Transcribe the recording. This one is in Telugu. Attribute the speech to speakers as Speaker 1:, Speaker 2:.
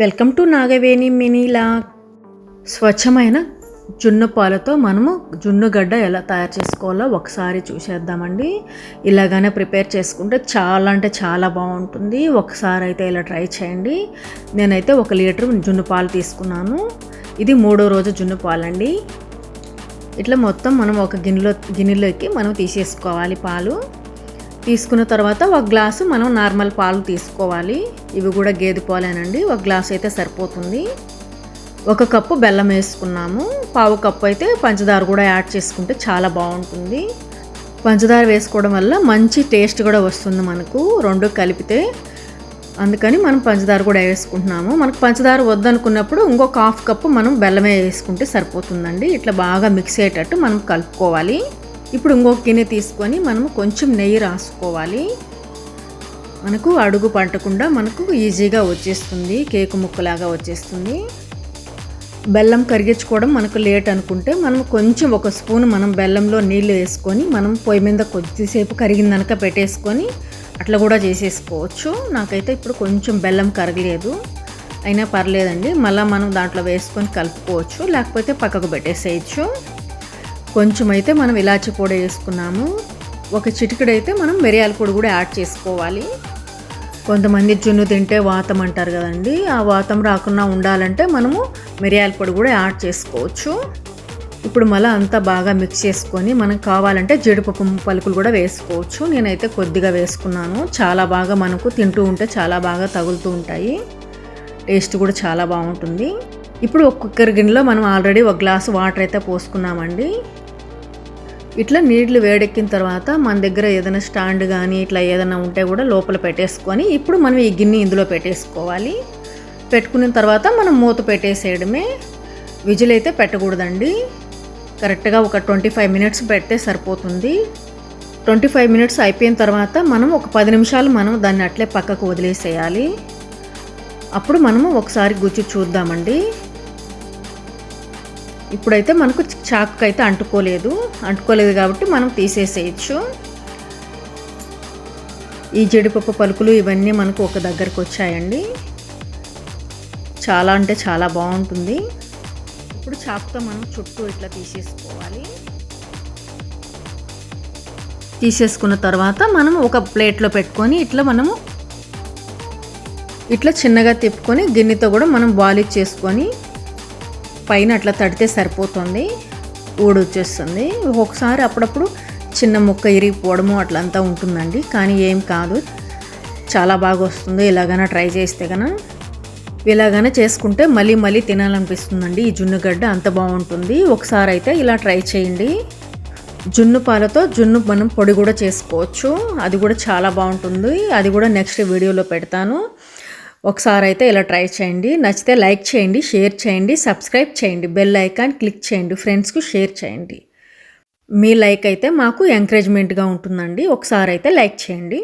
Speaker 1: వెల్కమ్ టు నాగవేణి మినీలా స్వచ్ఛమైన జున్ను పాలతో మనము జున్ను గడ్డ ఎలా తయారు చేసుకోవాలో ఒకసారి చూసేద్దామండి. ఇలాగానే ప్రిపేర్ చేసుకుంటే చాలా అంటే చాలా బాగుంటుంది. ఒకసారి అయితే ఇలా ట్రై చేయండి. నేనైతే ఒక లీటర్ జున్ను పాలు తీసుకున్నాను. ఇది మూడో రోజు జున్ను పాలండి. ఇట్లా మొత్తం మనం ఒక గిన్నెలో గిన్నెలోకి మనం తీసేసుకోవాలి పాలు. తీసుకున్న తర్వాత ఒక గ్లాసు మనం నార్మల్ పాలు తీసుకోవాలి. ఇవి కూడా గేదె పాలేనండి. ఒక గ్లాస్ అయితే సరిపోతుంది. ఒక కప్పు బెల్లం వేసుకున్నాము. పావు కప్పు అయితే పంచదార కూడా యాడ్ చేసుకుంటే చాలా బాగుంటుంది. పంచదార వేసుకోవడం వల్ల మంచి టేస్ట్ కూడా వస్తుంది మనకు. రెండు కలిపితే అందుకని మనం పంచదార కూడా వేసుకుంటున్నాము. మనకు పంచదార వద్దనుకున్నప్పుడు ఇంకొక హాఫ్ కప్పు మనం బెల్లమే వేసుకుంటే సరిపోతుందండి. ఇట్లా బాగా మిక్స్ అయ్యేటట్టు మనం కలుపుకోవాలి. ఇప్పుడు ఇంకొక గిన్నె తీసుకొని మనము కొంచెం నెయ్యి రాసుకోవాలి. మనకు అడుగు పట్టకుండా మనకు ఈజీగా వచ్చేస్తుంది. కేకు ముక్కలాగా వచ్చేస్తుంది. బెల్లం కరిగించుకోవడం మనకు లేట్ అనుకుంటే మనం కొంచెం ఒక స్పూన్ మనం బెల్లంలో నీళ్ళు వేసుకొని మనం పొయ్యి మీద కొద్దిసేపు కరిగిందనక పెట్టేసుకొని అట్లా కూడా చేసేసుకోవచ్చు. నాకైతే ఇప్పుడు కొంచెం బెల్లం కరగలేదు. అయినా పర్లేదండి. మళ్ళీ మనం దాంట్లో వేసుకొని కలుపుకోవచ్చు. లేకపోతే పక్కకు పెట్టేసేయచ్చు. కొంచెం అయితే మనం ఇలాచి పొడి వేసుకున్నాము. ఒక చిటికడైతే మనం మిరియాల పొడి కూడా యాడ్ చేసుకోవాలి. కొంతమంది జున్ను తింటే వాతం అంటారు కదండి ఆ వాతం రాకుండా ఉండాలంటే మనము మిరియాల పొడి కూడా యాడ్ చేసుకోవచ్చు. ఇప్పుడు మళ్ళీ అంతా బాగా మిక్స్ చేసుకొని మనకు కావాలంటే జీడిపప్పు పలుకులు కూడా వేసుకోవచ్చు. నేనైతే కొద్దిగా వేసుకున్నాను. చాలా బాగా మనకు తింటూ ఉంటే చాలా బాగా తగులుతూ ఉంటాయి. టేస్ట్ కూడా చాలా బాగుంటుంది. ఇప్పుడు ఒక్కొక్కరి గిన్నెలో మనం ఆల్రెడీ ఒక గ్లాసు వాటర్ అయితే పోసుకున్నామండి. ఇట్లా నీళ్ళు వేడెక్కిన తర్వాత మన దగ్గర ఏదైనా స్టాండ్ కానీ ఇట్లా ఏదైనా ఉంటే కూడా లోపల పెట్టేసుకొని ఇప్పుడు మనం ఈ గిన్నె ఇందులో పెట్టేసుకోవాలి. పెట్టుకున్న తర్వాత మనం మూత పెట్టేసేయడమే. విజిల్ అయితే పెట్టకూడదండి. కరెక్ట్గా ఒక ట్వంటీ ఫైవ్ మినిట్స్ పెడితే సరిపోతుంది. ట్వంటీ ఫైవ్ మినిట్స్ అయిపోయిన తర్వాత మనం ఒక పది నిమిషాలు మనం దాన్ని అట్లే పక్కకు వదిలేసేయాలి. అప్పుడు మనము ఒకసారి గుచ్చి చూద్దామండి. ఇప్పుడైతే మనకు చాకు అయితే అంటుకోలేదు. అంటుకోలేదు కాబట్టి మనం తీసేసేయచ్చు. ఈ జీడిపప్పు పలుకులు ఇవన్నీ మనకు ఒక దగ్గరకు వచ్చాయండి. చాలా అంటే చాలా బాగుంటుంది. ఇప్పుడు చాకుతో మనం చుట్టూ ఇట్లా తీసేసుకోవాలి. తీసేసుకున్న తర్వాత మనం ఒక ప్లేట్లో పెట్టుకొని ఇట్లా మనము ఇట్లా చిన్నగా తిప్పుకొని గిన్నెతో కూడా మనం బాయిల్ చేసుకొని పైన అట్లా తడితే సరిపోతుంది ఊడొచ్చేస్తుంది. ఒకసారి అప్పుడప్పుడు చిన్న ముక్క ఇరిగిపోవడము అట్లంతా ఉంటుందండి కానీ ఏం కాదు. చాలా బాగా వస్తుంది ఇలాగైనా ట్రై చేస్తే కనుక ఇలాగైనా చేసుకుంటే మళ్ళీ మళ్ళీ తినాలనిపిస్తుందండి ఈ జున్నుగడ్డ అంత బాగుంటుంది. ఒకసారి అయితే ఇలా ట్రై చేయండి. జున్ను పాలతో జున్ను మనం పొడి కూడా చేసుకోవచ్చు అది కూడా చాలా బాగుంటుంది. అది కూడా నెక్స్ట్ వీడియోలో పెడతాను. ఒకసారి అయితే ఇలా ట్రై చేయండి. నచ్చితే లైక్ చేయండి షేర్ చేయండి సబ్స్క్రైబ్ చేయండి. బెల్ ఐకాన్ క్లిక్ చేయండి ఫ్రెండ్స్కు షేర్ చేయండి. మీ లైక్ అయితే మాకు ఎంకరేజ్మెంట్గా ఉంటుందండి. ఒకసారి అయితే లైక్ చేయండి.